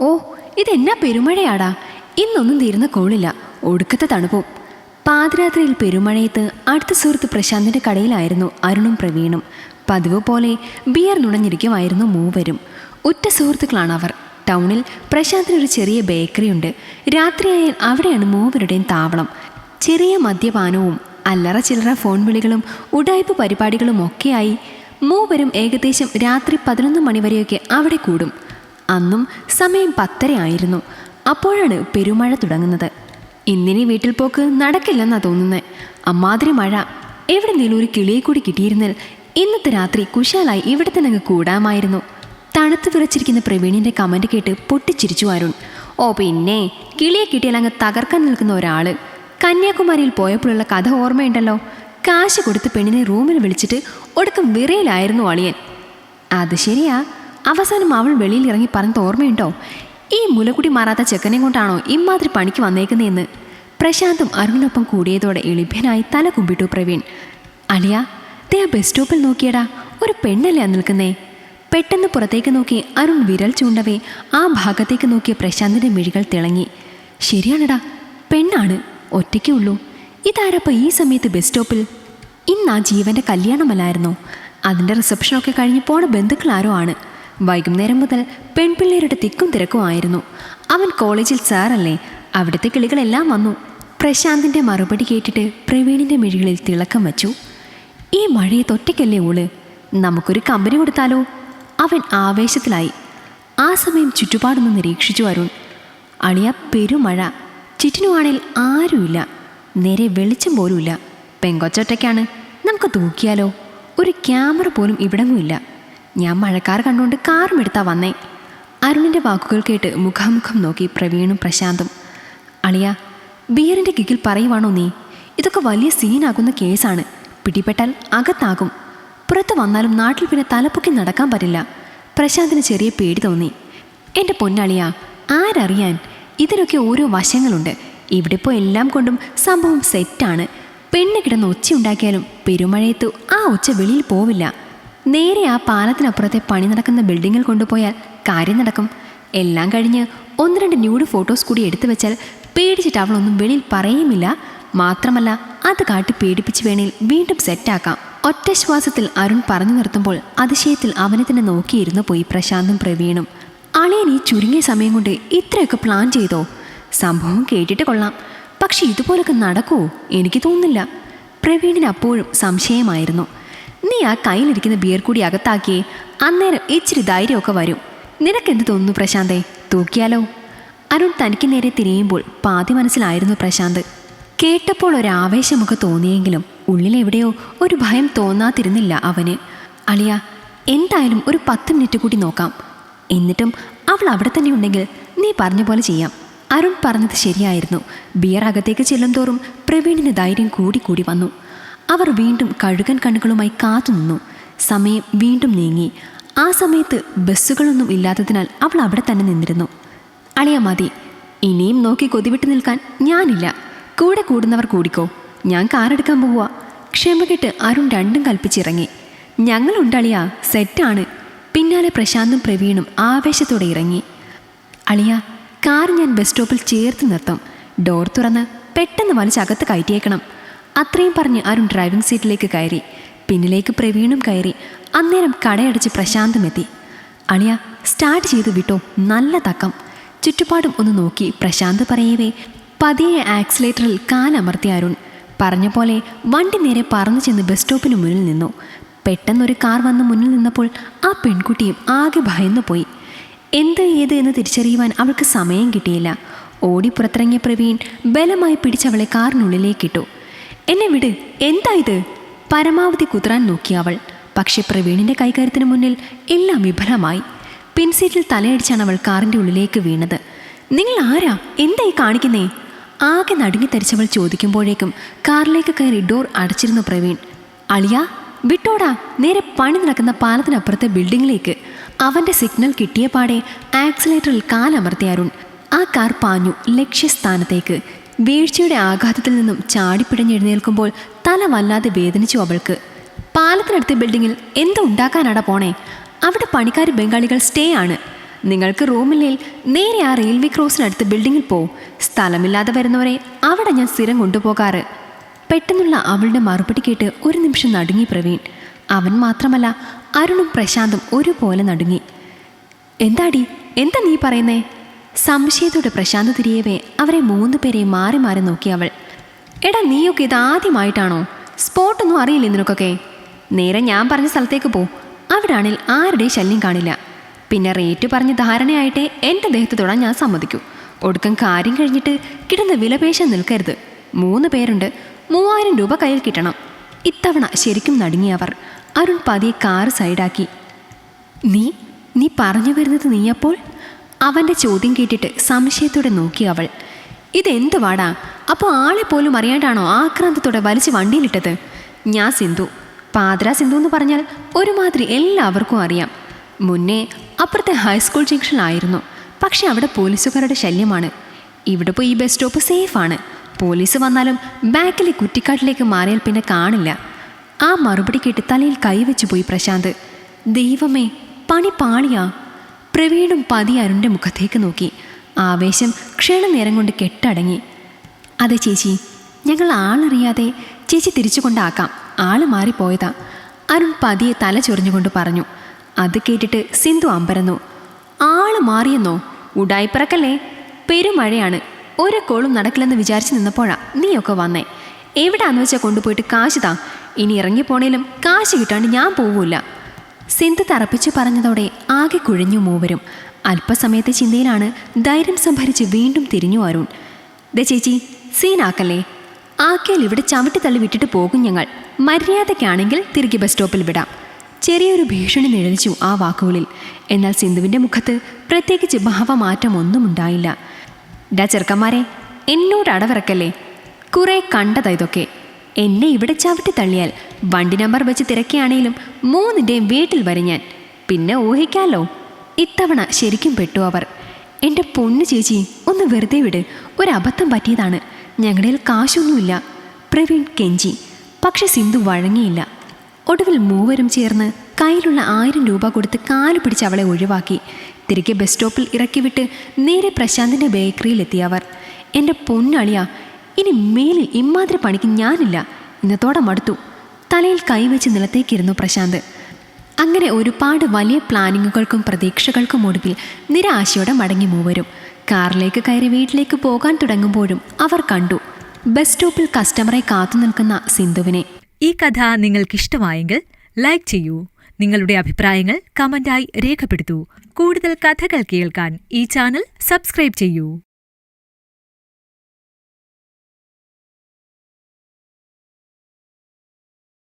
ഓ ഇതെന്നാ പെരുമഴയാടാ? ഇന്നൊന്നും തീരുന്ന കോളില്ല. ഒടുക്കത്തെ തണുപ്പും. പാതിരാത്രിയിൽ പെരുമഴയത്ത് അടുത്ത സുഹൃത്ത് പ്രശാന്തിന്റെ കടയിലായിരുന്നു അരുണും പ്രവീണും. പതിവ് പോലെ ബിയർ നുണഞ്ഞിരിക്കുമായിരുന്നു മൂവരും. ഉറ്റ സുഹൃത്തുക്കളാണ് അവർ. ടൗണിൽ പ്രശാന്തിന് ഒരു ചെറിയ ബേക്കറി ഉണ്ട്. രാത്രിയായാൽ അവിടെയാണ് മൂവരുടെയും താവളം. ചെറിയ മദ്യപാനവും അല്ലറ ചില്ലറ ഫോൺ വിളികളും ഉടായ്പ പരിപാടികളും ഒക്കെയായി മൂവരും ഏകദേശം രാത്രി പതിനൊന്ന് മണിവരെയൊക്കെ അവിടെ കൂടും. അന്നും സമയം പത്തര ആയിരുന്നു. അപ്പോഴാണ് പെരുമഴ തുടങ്ങുന്നത്. ഇന്നിനി വീട്ടിൽ പോക്ക് നടക്കില്ലെന്നാ തോന്നുന്നത് അമ്മാതിരി മഴ. എവിടെ നിന്നും ഒരു കിളിയെ കൂടി കിട്ടിയിരുന്നാൽ ഇന്നത്തെ രാത്രി കുശാലായി ഇവിടെ തന്നെ അങ്ങ് കൂടാമായിരുന്നു. തണുത്ത് വിറച്ചിരിക്കുന്ന പ്രവീണിന്റെ കമന്റ് കേട്ട് പൊട്ടിച്ചിരിച്ചു അരുൺ. ഓ പിന്നെ കിളിയെ കിട്ടിയാൽ അങ്ങ് തകർക്കാൻ നിൽക്കുന്ന ഒരാൾ കന്യാകുമാരിയിൽ പോയപ്പോഴുള്ള കഥ ഓർമ്മയുണ്ടല്ലോ. കാശ് കൊടുത്ത് പെണ്ണിനെ റൂമിൽ വിളിച്ചിട്ട് ഒടുക്കം വിറയിലായിരുന്നു അളിയൻ. അത് ശരിയാ. അവസാനം അവൾ വെളിയിൽ ഇറങ്ങി പറഞ്ഞത് ഓർമ്മയുണ്ടോ? ഈ മുലകുടി മാറാത്ത ചെക്കനെ കൊണ്ടാണോ ഇമാതിരി പണിക്ക് വന്നേക്കുന്നതെന്ന് പ്രശാന്തും അരുണിനൊപ്പം കൂടിയതോടെ എളിഭ്യനായി തല കുമ്പിട്ടു പ്രവീൺ. അലിയ ദേ ബസ് സ്റ്റോപ്പിൽ നോക്കിയടാ ഒരു പെണ്ണല്ലേ നിൽക്കുന്നേ? പെട്ടെന്ന് പുറത്തേക്ക് നോക്കി അരുൺ വിരൽ ചൂണ്ടവേ ആ ഭാഗത്തേക്ക് നോക്കിയ പ്രശാന്തിന്റെ മിഴികൾ തിളങ്ങി. ശരിയാണടാ പെണ്ണാണ് ഒറ്റയ്ക്കേ ഉള്ളൂ. ഇതാരപ്പം ഈ സമയത്ത് ബസ് സ്റ്റോപ്പിൽ? ഇന്ന് ആ ജീവന്റെ കല്യാണമല്ലായിരുന്നോ? അതിന്റെ റിസപ്ഷനൊക്കെ കഴിഞ്ഞ് പോണ ബന്ധുക്കൾ ആരോ ആണ്. വൈകുന്നേരം മുതൽ പെൺപിള്ളേരുടെ തിക്കും തിരക്കും ആയിരുന്നു. അവൻ കോളേജിൽ സാറല്ലേ അവിടുത്തെ കിളികളെല്ലാം വന്നു. പ്രശാന്തിന്റെ മറുപടി കേട്ടിട്ട് പ്രവീണിന്റെ മിഴികളിൽ തിളക്കം വച്ചു. ഈ മഴയത്ത് ഒറ്റയ്ക്കല്ലേ ഓൾ നമുക്കൊരു കമ്പനി കൊടുത്താലോ? അവൻ ആവേശത്തിലായി. ആ സമയം ചുറ്റുപാടൊന്ന് നിരീക്ഷിച്ചു അരുൺ. അളിയ പെരുമഴ. ചുറ്റിനുവാണേൽ ആരുമില്ല. നേരെ വെളിച്ചം പോലുമില്ല. പെങ്കൊച്ചൊറ്റയ്ക്കാണ്. നമുക്ക് തൂക്കിയാലോ? ഒരു ക്യാമറ പോലും ഇവിടെങ്ങുമില്ല. ഞാൻ മഴക്കാർ കണ്ടുകൊണ്ട് കാറും എടുത്താ വന്നേ. അരുണിന്റെ വാക്കുകൾ കേട്ട് മുഖാമുഖം നോക്കി പ്രവീണും പ്രശാന്തും. അളിയ ബിയറിന്റെ കിക്കിൽ പറയുവാണോ നീ? ഇതൊക്കെ വലിയ സീനാകുന്ന കേസാണ്. പിടിപെട്ടാൽ അകത്താകും. പുറത്ത് വന്നാലും നാട്ടിൽ പിന്നെ തലപ്പൊക്കി നടക്കാൻ പറ്റില്ല. പ്രശാന്തിന് ചെറിയ പേടി തോന്നി. എന്റെ പൊന്നളിയ ആരറിയാൻ? ഇതിനൊക്കെ ഓരോ വശങ്ങളുണ്ട്. ഇവിടെ ഇപ്പോൾ എല്ലാം കൊണ്ടും സംഭവം സെറ്റാണ് പെണ്ണ് കിടന്ന് ഒച്ചയുണ്ടാക്കിയാലും പെരുമഴയത്തു ആ ഒച്ച വെളിയിൽ പോവില്ല. നേരെ ആ പാലത്തിനപ്പുറത്തെ പണി നടക്കുന്ന ബിൽഡിങ്ങിൽ കൊണ്ടുപോയാൽ കാര്യം നടക്കും. എല്ലാം കഴിഞ്ഞ് ഒന്ന് രണ്ട് ന്യൂഡ് ഫോട്ടോസ് കൂടി എടുത്തു വെച്ചാൽ പേടിച്ചിട്ട് അവളൊന്നും വെളിയിൽ പറയുമില്ല. മാത്രമല്ല അത് കാട്ടി പേടിപ്പിച്ച് വേണേൽ വീണ്ടും സെറ്റാക്കാം ഒറ്റ ശ്വാസത്തിൽ അരുൺ പറഞ്ഞു നിർത്തുമ്പോൾ അതിശയത്തിൽ അവനെ തന്നെ നോക്കിയിരുന്നു പോയി പ്രശാന്തും പ്രവീണും. അളിയൻ ഈ ചുരുങ്ങിയ സമയം കൊണ്ട് ഇത്രയൊക്കെ പ്ലാൻ ചെയ്തോ? സംഭവം കേട്ടിട്ട് കൊള്ളാം. പക്ഷെ ഇതുപോലൊക്കെ നടക്കുമോ എനിക്ക് തോന്നുന്നില്ല. പ്രവീണിന് അപ്പോഴും സംശയമായിരുന്നു. നീ ആ കയ്യിലിരിക്കുന്ന ബിയർ കൂടി അകത്താക്കിയേ അന്നേരം ഇച്ചിരി ധൈര്യമൊക്കെ വരും. നിനക്കെന്ത് തോന്നുന്നു പ്രശാന്തേ? തൂക്കിയാലോ? അരുൺ തനിക്ക് നേരെ തിരിയുമ്പോൾ പാതി മനസ്സിലായിരുന്നു പ്രശാന്ത്. കേട്ടപ്പോൾ ഒരു ആവേശമൊക്കെ തോന്നിയെങ്കിലും ഉള്ളിലെവിടെയോ ഒരു ഭയം തോന്നാതിരുന്നില്ല അവന്. അളിയ എന്തായാലും ഒരു പത്ത് മിനിറ്റ് കൂടി നോക്കാം. എന്നിട്ടും അവൾ അവിടെ തന്നെ ഉണ്ടെങ്കിൽ നീ പറഞ്ഞ പോലെ ചെയ്യാം. അരുൺ പറഞ്ഞത് ശരിയായിരുന്നു. ബിയർ അകത്തേക്ക് ചെല്ലും തോറും പ്രവീണിന് ധൈര്യം കൂടി കൂടി വന്നു. അവർ വീണ്ടും കഴുകൻ കണ്ണുകളുമായി കാത്തുനിന്നു സമയം വീണ്ടും നീങ്ങി. ആ സമയത്ത് ബസ്സുകളൊന്നും ഇല്ലാത്തതിനാൽ അവൾ അവിടെ തന്നെ നിന്നിരുന്നു. അളിയ മതി ഇനിയും നോക്കി കൊതിവിട്ട് നിൽക്കാൻ ഞാനില്ല. കൂടെ കൂടുന്നവർ കൂടിക്കോ. ഞാൻ കാറെടുക്കാൻ പോവുക ക്ഷമകെട്ട് അരുൺ രണ്ടും കൽപ്പിച്ചിറങ്ങി. ഞങ്ങളുണ്ടളിയ സെറ്റാണ്. പിന്നാലെ പ്രശാന്തും പ്രവീണും ആവേശത്തോടെ ഇറങ്ങി. അളിയ കാർ ഞാൻ ബസ് സ്റ്റോപ്പിൽ ചേർത്ത് നിർത്തും. ഡോർ തുറന്ന് പെട്ടെന്ന് വലിച്ചകത്ത് കയറ്റിയേക്കണം. അത്രയും പറഞ്ഞ് അരുൺ ഡ്രൈവിംഗ് സീറ്റിലേക്ക് കയറി. പിന്നിലേക്ക് പ്രവീണും കയറി. അന്നേരം കടയടച്ച് പ്രശാന്തമെത്തി. അളിയ സ്റ്റാർട്ട് ചെയ്ത് വിട്ടോ നല്ല തക്കം. ചുറ്റുപാടും ഒന്ന് നോക്കി പ്രശാന്ത് പറയവേ പതിയെ ആക്സിലേറ്ററിൽ കാലമർത്തി അരുൺ. പറഞ്ഞ പോലെ വണ്ടി നേരെ പറന്നു ചെന്ന് ബസ് സ്റ്റോപ്പിന് മുന്നിൽ നിന്നു. പെട്ടെന്നൊരു കാർ വന്ന് മുന്നിൽ നിന്നപ്പോൾ ആ പെൺകുട്ടിയും ആകെ ഭയന്നു പോയി. എന്ത് ഏത് എന്ന് തിരിച്ചറിയുവാൻ അവൾക്ക് സമയം കിട്ടിയില്ല. ഓടി പുറത്തിറങ്ങിയ പ്രവീൺ ബലമായി പിടിച്ചവളെ കാറിനുള്ളിലേക്കിട്ടു എന്നെ വിട് എന്താ ഇത്? പരമാവധി കുതിരാൻ നോക്കി അവൾ. പക്ഷെ പ്രവീണിന്റെ കൈകാര്യത്തിന് മുന്നിൽ എല്ലാം വിഫലമായി. പിൻസീറ്റിൽ തലയടിച്ചാണ് അവൾ കാറിന്റെ ഉള്ളിലേക്ക് വീണത്. നിങ്ങൾ ആരാ? എന്താ ഈ കാണിക്കുന്നേ? ആകെ നടുങ്ങിത്തരിച്ചവൾ ചോദിക്കുമ്പോഴേക്കും കാറിലേക്ക് കയറി ഡോർ അടച്ചിരുന്നു പ്രവീൺ. അളിയ വിട്ടോടാ. നേരെ പണി നടക്കുന്ന പാലത്തിനപ്പുറത്തെ ബിൽഡിങ്ങിലേക്ക്. അവന്റെ സിഗ്നൽ കിട്ടിയ പാടെ ആക്സിലേറ്ററിൽ കാലമർത്തിയ അരുൺ. ആ കാർ പാഞ്ഞു ലക്ഷ്യസ്ഥാനത്തേക്ക്. വീഴ്ചയുടെ ആഘാതത്തിൽ നിന്നും ചാടിപ്പിടഞ്ഞെഴുന്നേൽക്കുമ്പോൾ തല വല്ലാതെ വേദനിച്ചു അവൾക്ക്. പാലത്തിനടുത്ത ബിൽഡിങ്ങിൽ എന്തോ ഉണ്ടാക്കാനാടാ പോണേ? അവിടെ പണിക്കാർ ബംഗാളികൾ സ്റ്റേ ആണ്. നിങ്ങൾക്ക് റൂമില്ലേ നേരെ ആ റെയിൽവേ ക്രോസിനടുത്ത് ബിൽഡിങ്ങിൽ പോ. സ്ഥലമില്ലാതെ വരുന്നവരെ അവിടെ ഞാൻ സ്ഥിരം കൊണ്ടുപോകാറ്. പെട്ടെന്നുള്ള അവളുടെ മറുപടി കേട്ട് ഒരു നിമിഷം നടുങ്ങി പ്രവീൺ. അവൻ മാത്രമല്ല അരുണും പ്രശാന്തും ഒരുപോലെ നടുങ്ങി. എന്താടി? എന്താ നീ പറയുന്നേ? സംശയത്തോടെ പ്രശാന്ത് തിരിയവേ അവരെ മൂന്ന് പേരെ മാറി മാറി നോക്കി അവൾ. എടാ നീയൊക്കെ ഇത് ആദ്യമായിട്ടാണോ? സ്പോട്ടൊന്നും അറിയില്ല നിനക്കൊക്കെ? നേരെ ഞാൻ പറഞ്ഞ സ്ഥലത്തേക്ക് പോ. അവിടാണിൽ ആരുടെയും ശല്യം കാണില്ല. പിന്നെ റേറ്റ് പറഞ്ഞ് ധാരണയായിട്ടെ എന്റെ ദേഹത്ത് തൊടാൻ ഞാൻ സമ്മതിക്കൂ. ഒടുക്കം കാര്യം കഴിഞ്ഞിട്ട് കിടന്ന് വിലപേശം നിൽക്കരുത്. മൂന്ന് പേരുണ്ട്. മൂവായിരം രൂപ കയ്യിൽ കിട്ടണം. ഇത്തവണ ശരിക്കും നടുങ്ങിയവർ അരുൺ പതിയെ കാറ് സൈഡാക്കി. നീ നീ പറഞ്ഞു വരുന്നത് നീയപ്പോൾ അവന്റെ ചോദ്യം കേട്ടിട്ട് സംശയത്തോടെ നോക്കി അവൾ. ഇതെന്ത് വാടാ അപ്പോൾ ആളെ പോലും അറിയാണ്ടാണോ ആക്രാന്തത്തോടെ വലിച്ച് വണ്ടിയിലിട്ടത്? ഞാൻ സിന്ധു. പാദ്ര സിന്ധു എന്ന് പറഞ്ഞാൽ ഒരുമാതിരി എല്ലാവർക്കും അറിയാം. മുന്നേ അപ്പുറത്തെ ഹൈസ്കൂൾ ജംഗ്ഷനിലായിരുന്നു. പക്ഷെ അവിടെ പോലീസുകാരുടെ ശല്യമാണ്. ഇവിടെ പോയി ഈ ബസ് സ്റ്റോപ്പ് സേഫാണ്. പോലീസ് വന്നാലും ബാക്കിലെ കുറ്റിക്കാട്ടിലേക്ക് മാറിയാൽ പിന്നെ കാണില്ല. ആ മറുപടി കേട്ട് തലയിൽ കൈവച്ചു പോയി പ്രശാന്ത്. ദൈവമേ പണി പാളിയാ. പ്രവീണും പതി അരുണിന്റെ മുഖത്തേക്ക് നോക്കി. ആവേശം ക്ഷണനേരം കൊണ്ട് കെട്ടടങ്ങി. അതെ ചേച്ചി ഞങ്ങൾ ആളറിയാതെ ചേച്ചി തിരിച്ചു കൊണ്ടാക്കാം ആൾ മാറിപ്പോയതാ. അരുൺ പതിയെ തല ചൊറിഞ്ഞുകൊണ്ട് പറഞ്ഞു. അത് കേട്ടിട്ട് സിന്ധു അമ്പരന്നു. ആൾ മാറിയെന്നോ? ഉടായിപ്പിറക്കല്ലേ? പെരുമഴയാണ്. ഒരു കോളും നടക്കില്ലെന്ന് വിചാരിച്ചു നിന്നപ്പോഴാ നീയൊക്കെ വന്നേ. എവിടാന്ന് വെച്ചാൽ കൊണ്ടുപോയിട്ട് കാശ് താ. ഇനി ഇറങ്ങിപ്പോണേലും കാശ് കിട്ടാണ്ട് ഞാൻ പോവൂല. സിന്ധു തറപ്പിച്ചു പറഞ്ഞതോടെ ആകെ കുഴഞ്ഞു മൂവരും. അല്പസമയത്തെ ചിന്തയിലാണ് ധൈര്യം സംഭരിച്ച് വീണ്ടും തിരിഞ്ഞു അരുൺ. ദേ ചേച്ചി സീനാക്കല്ലേ? ആക്കിയാൽ ഇവിടെ ചവിട്ടി തള്ളി വിട്ടിട്ട് പോകും ഞങ്ങൾ. മര്യാദയ്ക്കാണെങ്കിൽ തിരികെ ബസ് സ്റ്റോപ്പിൽ വിടാം. ചെറിയൊരു ഭീഷണി നിഴലിച്ചു ആ വാക്കുകളിൽ. എന്നാൽ സിന്ധുവിന്റെ മുഖത്ത് പ്രത്യേകിച്ച് ഭാവമാറ്റം ഒന്നും ഉണ്ടായില്ല. ഡാ ചെറുക്കന്മാരെ എന്നോട് അടവിറക്കല്ലേ? കുറെ കണ്ടതാ ഇതൊക്കെ. എന്നെ ഇവിടെ ചവിട്ടി തള്ളിയാൽ വണ്ടി നമ്പർ വെച്ച് തിരക്കിയാണേലും മൂന്നിന്റെയും വീട്ടിൽ വരെ ഞാൻ. പിന്നെ ഊഹിക്കാലോ? ഇത്തവണ ശരിക്കും പെട്ടു അവർ. എന്റെ പൊന്നു ചേച്ചി ഒന്ന് വെറുതെ വിട്. ഒരു അബദ്ധം പറ്റിയതാണ് ഞങ്ങളിൽ കാശൊന്നുമില്ല. പ്രവീൺ കെഞ്ചി. പക്ഷെ സിന്ധു വഴങ്ങിയില്ല. ഒടുവിൽ മൂവരും ചേർന്ന് കയ്യിലുള്ള ആയിരം രൂപ കൊടുത്ത് കാൽ പിടിച്ച് അവളെ ഒഴിവാക്കി. തിരികെ ബസ് സ്റ്റോപ്പിൽ ഇറക്കിവിട്ട് നേരെ പ്രശാന്തിന്റെ ബേക്കറിയിലെത്തി അവർ. എന്റെ പൊന്നളിയ ഇനി മേലിൽ ഇമ്മാതിരി പണിക്ക് ഞാനില്ല ഇന്നത്തോടെ മടുത്തു. തലയിൽ കൈവച്ച് നിലത്തേക്കിരുന്നു പ്രശാന്ത്. അങ്ങനെ ഒരുപാട് വലിയ പ്ലാനിങ്ങുകൾക്കും പ്രതീക്ഷകൾക്കും ഒടുവിൽ നിരാശയോടെ മടങ്ങി മൂവരും. കാറിലേക്ക് കയറി വീട്ടിലേക്ക് പോകാൻ തുടങ്ങുമ്പോഴും അവർ കണ്ടു. ബസ് സ്റ്റോപ്പിൽ കസ്റ്റമറെ കാത്തു നിൽക്കുന്ന സിന്ധുവിനെ. ഈ കഥ നിങ്ങൾക്കിഷ്ടമായെങ്കിൽ ലൈക്ക് ചെയ്യൂ. നിങ്ങളുടെ അഭിപ്രായങ്ങൾ കമന്റായി രേഖപ്പെടുത്തൂ. കൂടുതൽ കഥകൾ കേൾക്കാൻ ഈ ചാനൽ സബ്സ്ക്രൈബ് ചെയ്യൂ.